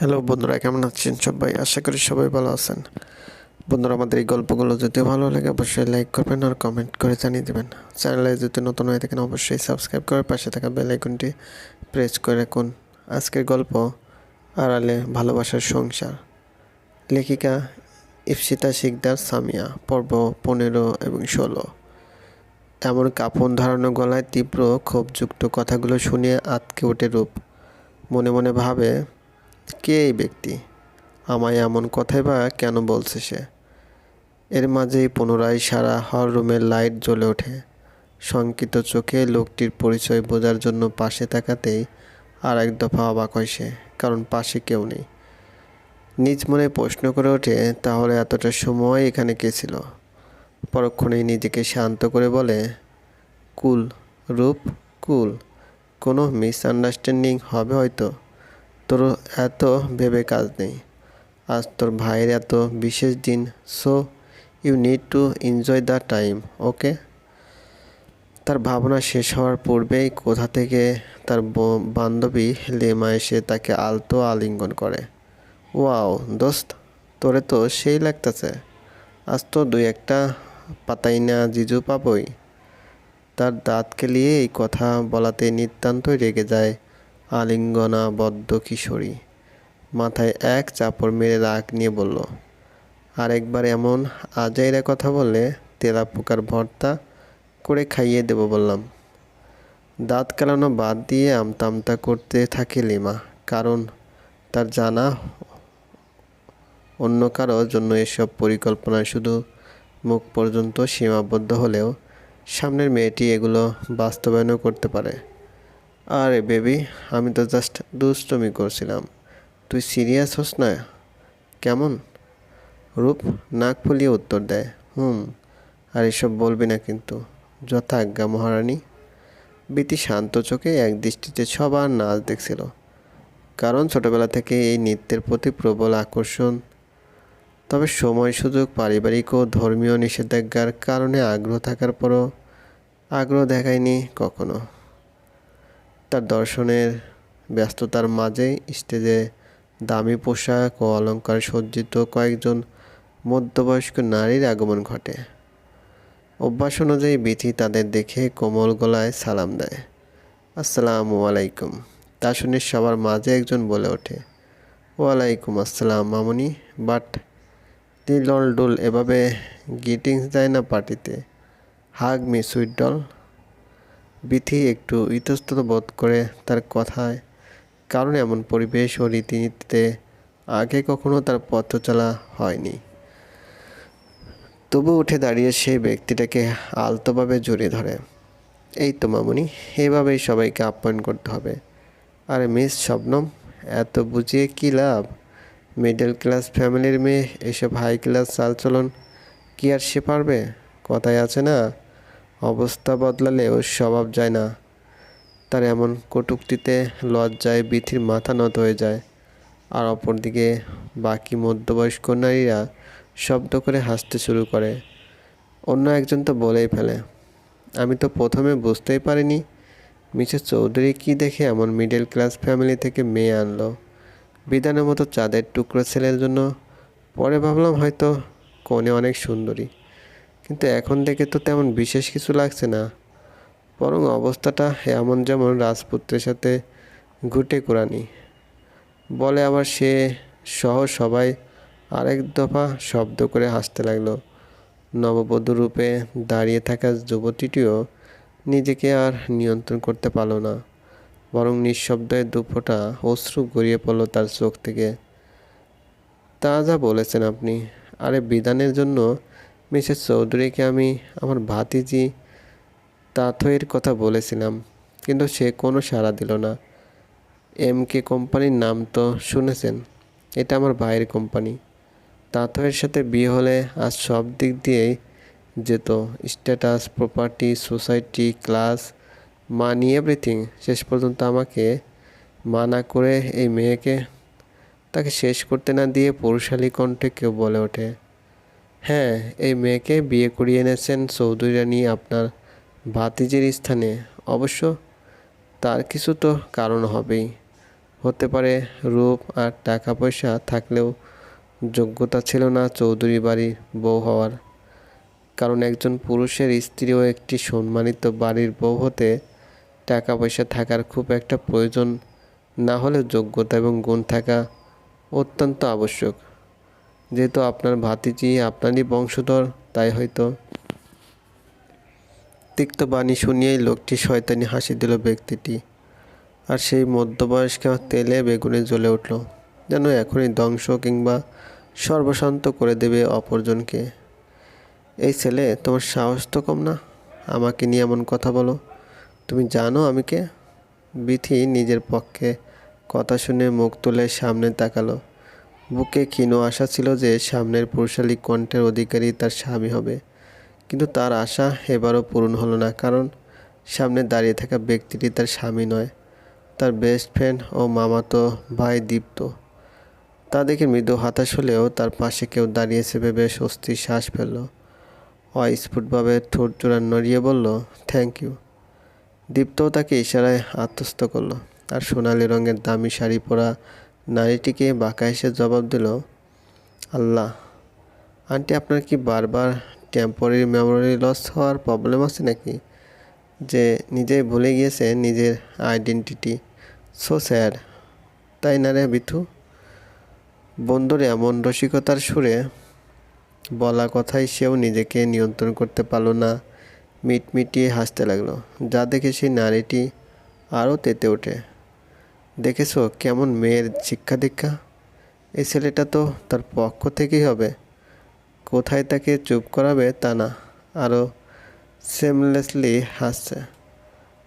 Hello বন্ধুরা, কেমন আছেন সবাই? আশা করি সবাই ভালো আছেন। বন্ধুরা, আমাদের এই গল্পগুলো যদি ভালো লাগে, অবশ্যই লাইক করবেন আর কমেন্ট করে জানিয়ে দেবেন। চ্যানেলে যদি নতুন হয়ে থাকেন, অবশ্যই সাবস্ক্রাইব করে পাশে থাকা বেল আইকনটি প্রেস করে রাখুন। আজকের গল্প, আড়ালে ভালোবাসার সংসার। লেখিকা ইপসিতা শিকদার সামিয়া, পর্ব পনেরো এবং ষোলো। এমন কাপন ধারণা গলায় তীব্র ক্ষোভযুক্ত কথাগুলো শুনিয়ে আতকে ওঠে রূপ। মনে মনে ভাবে কে এই ব্যক্তি? আমায় এমন কথাই বা কেন বলছে সে? এর মাঝেই পুনরায় সারা হল রুমের লাইট জ্বলে ওঠে। শঙ্কিত চোখে লোকটির পরিচয় বোঝার জন্য পাশে তাকাতেই আর এক দফা অবাক হয় সে, কারণ পাশে কেউ নেই। নিজ মনে প্রশ্ন করে ওঠে, তাহলে এতটা সময় এখানে কে ছিল? পরক্ষণেই নিজেকে শান্ত করে বলে, কুল, রূপ, কুল। কোনো মিসআন্ডারস্ট্যান্ডিং হবে হয়তো? তোর এত ভেবে কাজ নেই। আজ তোর ভাইয়ের এত বিশেষ দিন so you need to enjoy the time okay তার ভাবনা শেষ হওয়ার পূর্বেই কোথা থেকে তার বান্ধবী লেমা এসে তাকে আলতো আলিঙ্গন করে। ওয়াও দোস্ত, তোরে তো সেই লাগতেছে। আজ তো দুই একটা পাতাই না জিজু পাবই। তার দাঁতকে নিয়ে এই কথা বলাতে নিতান্তই রেগে যায়। আলিঙ্গনাবদ্ধ কিশোরী মাথায় এক চাপড় মেরে রাগ নিয়ে বলল, আরেকবার এমন আজাইরা কথা বললে তেলা পোকার ভর্তা করে খাইয়ে দেব বললাম। দাঁত কেলানো বাদ দিয়ে আমতা আমতা করতে থাকে লিমা, কারণ তার জানা অন্য কারোর জন্য এসব পরিকল্পনা শুধু মুখ পর্যন্ত সীমাবদ্ধ হলেও সামনের মেয়েটি এগুলো বাস্তবায়নও করতে পারে। আরে বেবি, আমি তো জাস্ট দুষ্টমি করছিলাম। তুই সিরিয়াস হোস না? কেমন? রূপ, নাক ফুলিয়ে উত্তর দেয়, হুম, আর এসব বলবি না কিন্তু। যথাজ্ঞা মহারানী। বিতি শান্ত চোখে এক দৃষ্টিতে সবার নাচ দেখছিল। কারণ ছোটবেলা থেকে এই নৃত্যের প্রতি প্রবল আকর্ষণ। তবে সময় সুযোগ, পারিবারিক ও ধর্মীয় নিষেধাজ্ঞার কারণে আগ্রহ থাকার পরও আগ্রহ দেখায়নি কখনো। তার দর্শনের ব্যস্ততার মাঝেই স্টেজে দামি পোশাক ও অলংকার সজ্জিত কয়েকজন মধ্যবয়স্ক নারীর আগমন ঘটে। অভ্যাস অনুযায়ী বিথি তাদের দেখে কোমল গলায় সালাম দেয়। আসসালামু আলাইকুম। তা শুনে সবার মাঝে একজন বলে ওঠে, ওয়ালাইকুম আসসালাম মামুনি, বাট দিল ডুল এভাবে গিটিংস দেয় না পার্টিতে। Hug me sweet doll. Bithi একটু ইতস্তত বোধ করে তার কথায়, কারণ এমন পরিবেশ ও রীতিনীতিতে আগে কখনো তার পথ চলা হয়নি। তবু উঠে দাঁড়িয়ে সেই ব্যক্তিটাকে আলতোভাবে জড়িয়ে ধরে। এই তো মামুনি, এভাবেই সবাইকে আপ্যায়ন করতে হবে। আর মিস শবনম, এত বুঝিয়ে কী লাভ? মিডল ক্লাস ফ্যামিলির মেয়ে, এসব হাই ক্লাস চালচলন, কি আর সে পারবে? কথায় আছে না অবস্থা বদলালে বদলালেও স্বভাব যায় না। তার এমন কটুক্তিতে লজ্জায় বিথির মাথা নত হয়ে যায়। আর অপরদিকে বাকি মধ্যবয়স্ক নারীরা শব্দ করে হাসতে শুরু করে। অন্য একজন তো বলেই ফেলে, আমি তো প্রথমে বুঝতেই পারিনি। মিসেস চৌধুরী কি দেখে এমন মিডল ক্লাস ফ্যামিলি থেকে মেয়ে আনলো? বিধানের মতো চাঁদের টুকরো ছেলের জন্য। পরে ভাবলাম হয়তো কনে অনেক সুন্দরী। কিন্তু এখন দেখে তো তেমন বিশেষ কিছু লাগছে না। বরং অবস্থাটা এমন যেমন রাজপুত্রের সাথে ঘুটে কুরানি বলে আবার সে সহ সবাই আরেক দফা শব্দ করে হাসতে লাগল। নববধূ রূপে দাঁড়িয়ে থাকা যুবতীটিও নিজেকে আর নিয়ন্ত্রণ করতে পারল না। বরং নিঃশব্দে দুফোঁটা অশ্রু গড়িয়ে পড়ল তার চোখ থেকে। তা যা বলেছেন আপনি। আরে বিধানের জন্য মিসেস চৌধুরীকে আমি আমার ভাতিজি তাথইয়ের কথা বলেছিলাম, কিন্তু সে কোনো সাড়া দিল না। এম কে কোম্পানির নাম তো শুনেছেন, এটা আমার ভাইয়ের কোম্পানি। তাথয়ের সাথে বিয়ে হলে আজ সব দিক দিয়েই যেত, status, property, society, class, money, everything. শেষ পর্যন্ত আমাকে মানা করে এই মেয়েকে তাকে শেষ করতে না দিয়ে পুরুষালী কণ্ঠে কেউ বলে ওঠে। হ্যাঁ এই মেয়েকে বিয়ে করিয়ে এনেছেন চৌধুরী রানী আপনার ভাতিজির স্থানে। অবশ্য তার কিছু তো কারণ হবেই। হতে পারে রূপ আর টাকা পয়সা থাকলেও যোগ্যতা ছিল না চৌধুরী বাড়ির বউ হওয়ার। কারণ একজন পুরুষের স্ত্রীও একটি সম্মানিত বাড়ির বউ হতে টাকা পয়সা থাকার খুব একটা প্রয়োজন না হলে যোগ্যতা এবং গুণ থাকা অত্যন্ত আবশ্যক। যেহেতু আপনার ভাতিজি আপনারই বংশধর, তাই হয়তো। তিক্ত বাণী শুনিয়েই লোকটি শয়তানি হাসি দিল ব্যক্তিটি। আর সেই মধ্যবয়স্ক তেলে বেগুনে জ্বলে উঠল, যেন এখনই ধ্বংস কিংবা সর্বশান্ত করে দেবে অপরজনকে। এই ছেলে, তোমার সাহস তো কম না? আমাকে নিয়ে এমন কথা বলো। তুমি জানো আমি কে? বিথি নিজের পক্ষে কথা শুনে মুখ তুলে সামনে তাকালো। বুকে ক্ষীণ আশা ছিল যে সামনের পুরুষালী কণ্ঠের অধিকারী তার স্বামী হবে। কিন্তু তার আশা এবারও পূরণ হলো না, কারণ সামনে দাঁড়িয়ে থাকা ব্যক্তিটি তার স্বামী নয়। তার বেস্ট ফ্রেন্ড ও মামাতো ভাই দীপ্ত। তা দেখে মৃদু হতাশ হলেও তার পাশে কেউ দাঁড়িয়েছে ভেবে স্বস্তির শ্বাস ফেলল। অস্ফুটভাবে ঠোঁট জোড়া নড়িয়ে বলল থ্যাংক ইউ দীপ্তও তাকে ইশারায় আত্মস্থ করল, আর সোনালি রঙের দামি শাড়ি পরা নারীটিকে বাঁকা এসে জবাব দিল, আল্লাহ, আন্টি আপনার কি বারবার টেম্পোরারি মেমোরি লস হওয়ার প্রবলেম আছে নাকি? যে নিজেই ভুলে গিয়েছে নিজের আইডেন্টিটি সো স্যাড তাই না রে বিথু? বন্ধুর এমন রসিকতার সুরে বলা কথাই সেও নিজেকে নিয়ন্ত্রণ করতে পারল না। মিটমিটিয়ে হাসতে লাগল। যা দেখে সেই নারীটি আরও তেতে ওঠে। দেখেছ কেমন মেয়ের শিক্ষা দীক্ষা? এই ছেলেটা তো তার পক্ষ থেকেই হবে। কোথায় তাকে চুপ করাবে তা না আরও সেমলেসলি হাসছে।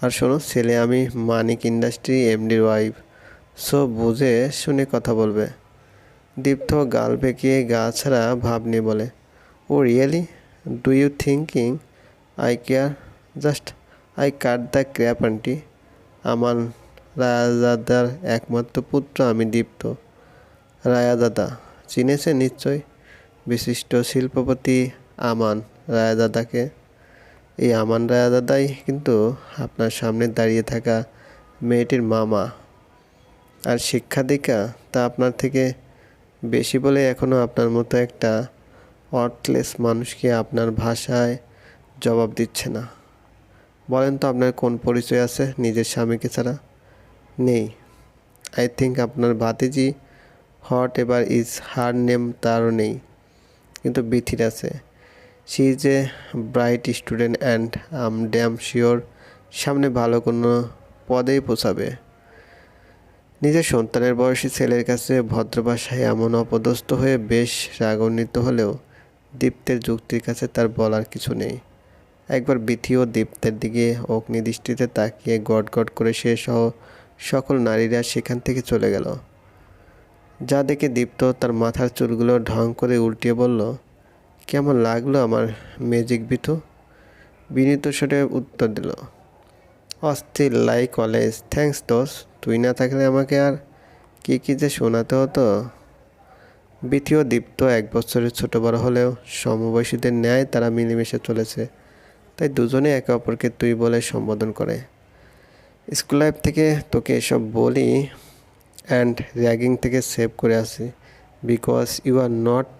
আর শোনো, ছেলে আমি মানিক ইন্ডাস্ট্রি এমডির ওয়াইফ সো বুঝে শুনে কথা বলবে। দীপ্ত গাল বেঁকিয়ে গা ছাড়া ভাব নিয়ে বলে, ও really do you thinking I care just I cut the crap aunty আমার রায়াদাদার একমাত্র পুত্র আমি দীপ্ত। রায়াদাদা চিনেছে নিশ্চয়? বিশিষ্ট শিল্পপতি আমান রায়াদাদাকে এই আমান রায়াদাদাই কিন্তু আপনার সামনে দাঁড়িয়ে থাকা মেয়েটির মামা। আর শিক্ষা দীক্ষা তা আপনার থেকে বেশি বলে এখনও আপনার মতো একটা অর্থলেস মানুষকে আপনার ভাষায় জবাব দিচ্ছে না। বলেন তো আপনার কোন পরিচয় আছে নিজের স্বামীকে ছাড়া? নেই। আই থিঙ্ক আপনার ভাতিজি whatever is her name তারও নেই। কিন্তু বিথির আছে। She is a bright student and I'm damn sure সামনে ভালো কোনো পদেই পৌঁছাবে। নিজের সন্তানের বয়সী ছেলের কাছে ভদ্র ভাষায় এমন অপদস্থ হয়ে বেশ রাগান্বিত হলেও দীপ্তের যুক্তির কাছে তার বলার কিছু নেই। একবার বিথি ও দীপ্তের দিকে অগ্নিদৃষ্টিতে তাকিয়ে গট গট করে সে সহ সকল নারীরা সেখান থেকে চলে গেল। যা দেখে দীপ্ত তার মাথার চুলগুলো ঢং করে উল্টিয়ে বলল, কেমন লাগল আমার ম্যাজিক বিথু বিনীত স্বরে উত্তর দিল, অস্থির লাই কলেজ থ্যাংকস দোস তুই না থাকলে আমাকে আর কী কী যে শোনাতে হতো? বিথিও দীপ্ত এক বছরের ছোট বড় হলেও সমবয়সীদের ন্যায় তারা মিলেমিশে চলেছে, তাই দুজনে একে অপরকে তুই বলে সম্বোধন করে। স্কুল লাইফ থেকে তোকে এসব বলি অ্যান্ড র্যাগিং থেকে সেভ করে আসি because you are not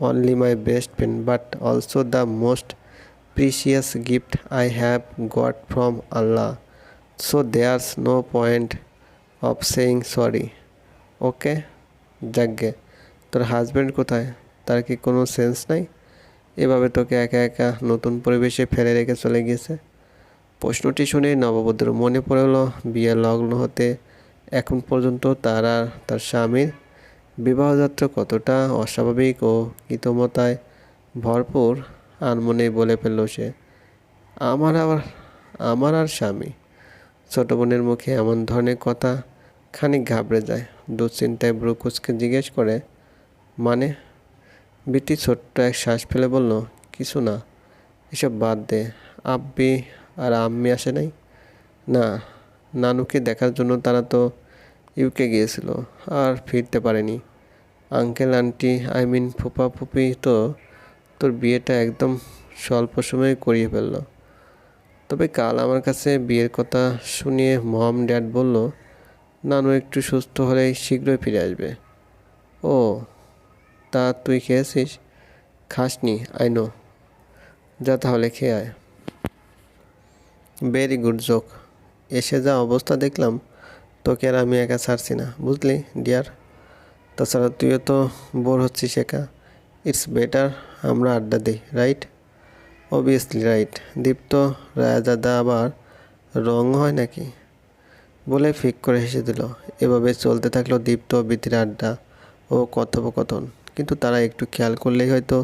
only my best friend but also the most precious gift I have got from Allah so there's no point of saying sorry okay যাকগে তোর husband কোথায়? তার কি কোনো sense নাই? এভাবে তোকে একা একা নতুন পরিবেশে ফেলে রেখে চলে গিয়েছে? প্রশ্নটি শুনে নববধূর মনে পড়ল বিয়ে লগ্ন হতে এখন পর্যন্ত তার আর তার স্বামীর বিবাহযাত্রা কতটা অস্বাভাবিক ও কৃতমতায় ভরপুর আনমনে বলে ফেলল সে, আমার আবার, আমার আর স্বামী? ছোট বোনের মুখে এমন ধরনের কথা খানিক ঘাবড়ে যায়। দুশ্চিন্তায় ব্রুকুচকে জিজ্ঞেস করে মানে? বিটি ছোট্ট এক শ্বাস ফেলে বলল, কিছু না, এসব বাদ দে, আব্বি আর আম্মি আসে নাই? না, নানুকে দেখার জন্য তারা তো ইউকে গিয়েছিল, আর ফিরতে পারেনি। আঙ্কেল, আন্টি, আই মিন ফুপা ফুপি তো তোর বিয়েটা একদম স্বল্প সময়ে করিয়ে ফেলল। তবে কাল আমার কাছে বিয়ের কথা শুনিয়ে মম ড্যাড বলল, নানু একটু সুস্থ হলেই শীঘ্রই ফিরে আসবে। ও, তা তুই খেয়েছিস? খাসনি, আই নো। যা তাহলে খেয়ে আয়। ভেরি গুড জোক এসে যা অবস্থা দেখলাম, তোকে আর আমি একা ছাড়ছি না, বুঝলি ডিয়ার তাছাড়া তুইও তো বোর হচ্ছিস একা। ইটস বেটার আমরা আড্ডা দিই right obviously right Dipto Raizada আবার রং হয় নাকি? বলে ফিক করে হেসে দিল। এভাবে চলতে থাকল দীপ্ত বিতির আড্ডা ও কথোপকথন। কিন্তু তারা একটু খেয়াল করলেই হয়তো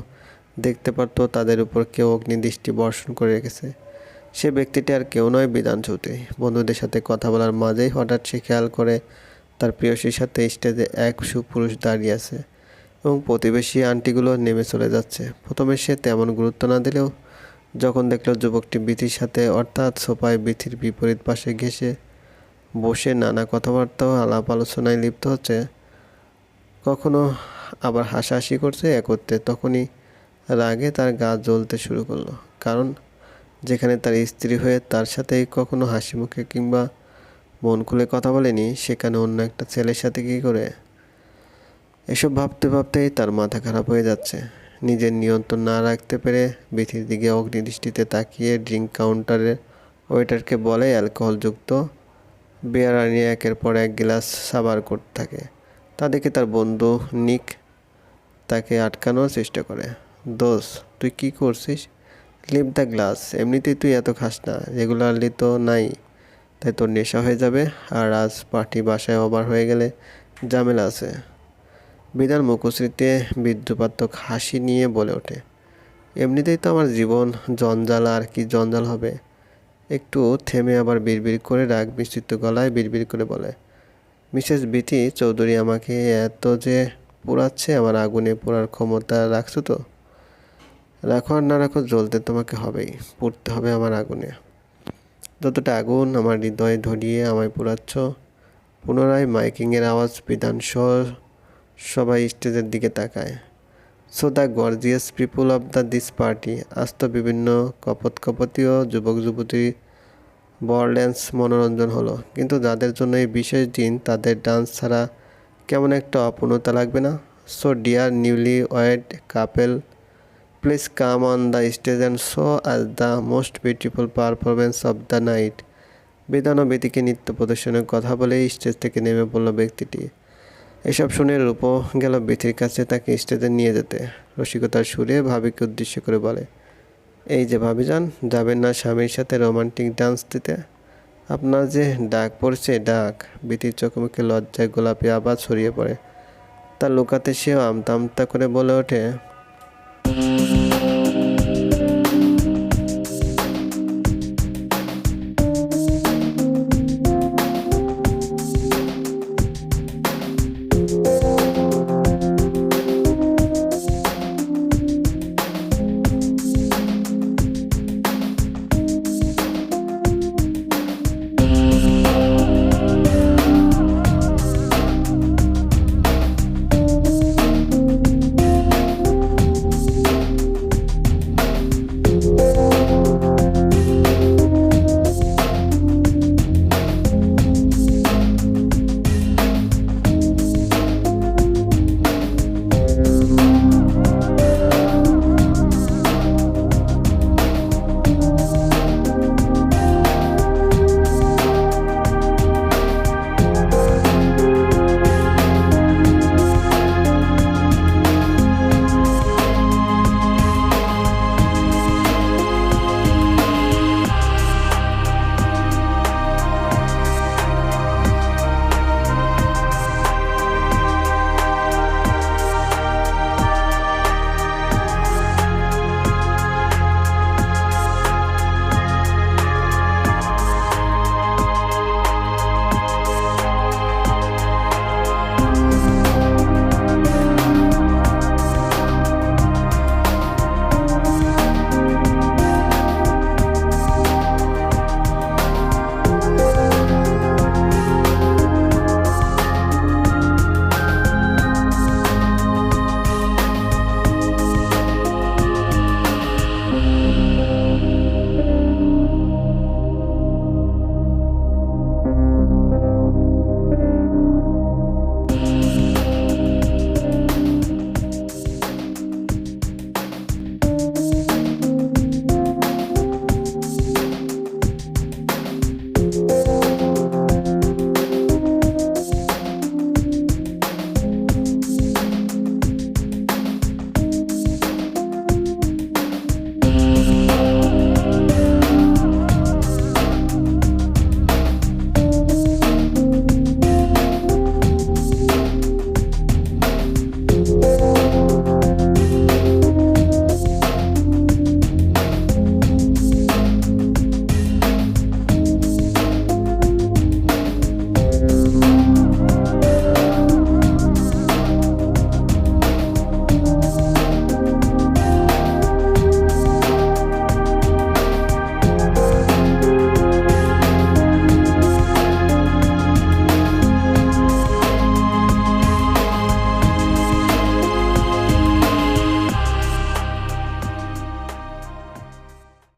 দেখতে পারতো তাদের উপর কেউ অগ্নিদৃষ্টি বর্ষণ করে রেখেছে। সে ব্যক্তিটি আর কেউ নয় বিধান চৌধুরী বন্ধুদের সাথে কথা বলার মাঝেই হঠাৎ সে খেয়াল করে তার প্রিয়সীর সাথে স্টেজে এক সুপুরুষ দাঁড়িয়ে আছে এবং প্রতিবেশী আন্টিগুলো নেমে চলে যাচ্ছে। প্রথমে সে তেমন গুরুত্ব না দিলেও যখন দেখল যুবকটি বিথির সাথে, অর্থাৎ সোফায় বিথির বিপরীত পাশে ঘেসে বসে নানা কথাবার্তা আলাপ আলোচনায় লিপ্ত হচ্ছে, কখনো আবার হাসাহাসি করছে একত্রে, তখনই রাগে তার গা জ্বলতে শুরু করল। কারণ যেখানে তার স্ত্রী হয়ে তার সাথেই কখনো হাসি মুখে কিংবা মন খুলে কথা বলেনি, সেখানে অন্য একটা ছেলের সাথে কী করে? এসব ভাবতে ভাবতেই তার মাথা খারাপ হয়ে যাচ্ছে। নিজের নিয়ন্ত্রণ না রাখতে পেরে বিথির দিকে অগ্নিদৃষ্টিতে তাকিয়ে ড্রিঙ্ক কাউন্টারের ওয়েটারকে বলে, অ্যালকোহলযুক্ত বিয়ার আনিয়ে একের পর এক গ্লাস সাবার করতে থাকে। তা দেখে তার বন্ধু নিক তাকে আটকানোর চেষ্টা করে। দোষ তুই কি করছিস? লিভ দ্য গ্লাস এমনিতেই তুই এত খাস না। রেগুলারলি তো নাই। তাই তোর নেশা হয়ে যাবে। আর আজ পার্টি বাসায় ওভার হয়ে গেলে ঝামেলা আছে। বিদার মুখশ্রীতে বিদ্যুপাত্মক হাসি নিয়ে বলে ওঠে। এমনিতেই তো আমার জীবন জঞ্জাল, আর কি জঞ্জাল হবে? একটু থেমে আবার বিড়বিড় করে রাগ মিশ্রিত গলায় বিড়বিড় করে বলে, মিসেস বিটি চৌধুরী আমাকে এত যে পোড়াচ্ছে, আমার আগুনে পোড়ার ক্ষমতা রাখছো তো? রাখো আর না রাখো, জ্বলতে তোমাকে হবেই। পড়তে হবে আমার আগুনে। যতটা আগুন আমার হৃদয়ে ধরিয়ে আমায় পোড়াচ্ছ, পুনরায় মাইকিংয়ের আওয়াজ বিধান সহ সবাই স্টেজের দিকে তাকায়। So the gorgeous people of the this party আজ তো বিভিন্ন কপত কপতীয় যুবক যুবতী বর ড্যান্স মনোরঞ্জন হলো। কিন্তু যাদের জন্য এই বিশেষ দিন, তাদের ডান্স ছাড়া কেমন একটা অপূর্ণতা লাগবে না? So dear newly wed couple please come on the stage and show আজ the most beautiful performance of the night বেদানো বেদিকে নৃত্য প্রদর্শনের কথা বলে স্টেজ থেকে নেমে পড়ল ব্যক্তিটি। এসব শুনে রূপ গেল বিথির কাছে তাকে স্টেজে নিয়ে যেতে। রসিকতার সুরে ভাবিকে উদ্দেশ্য করে বলে, এই যে ভাবি যান যাবেন না স্বামীর সাথে রোমান্টিক ডান্স দিতে? আপনার যে ডাক পড়ছে, ডাক। বিতির চোখে মুখে লজ্জায় গোলাপি আবার ছড়িয়ে পড়ে। তা লুকাতে সেও আমতা আমতা করে বলে ওঠে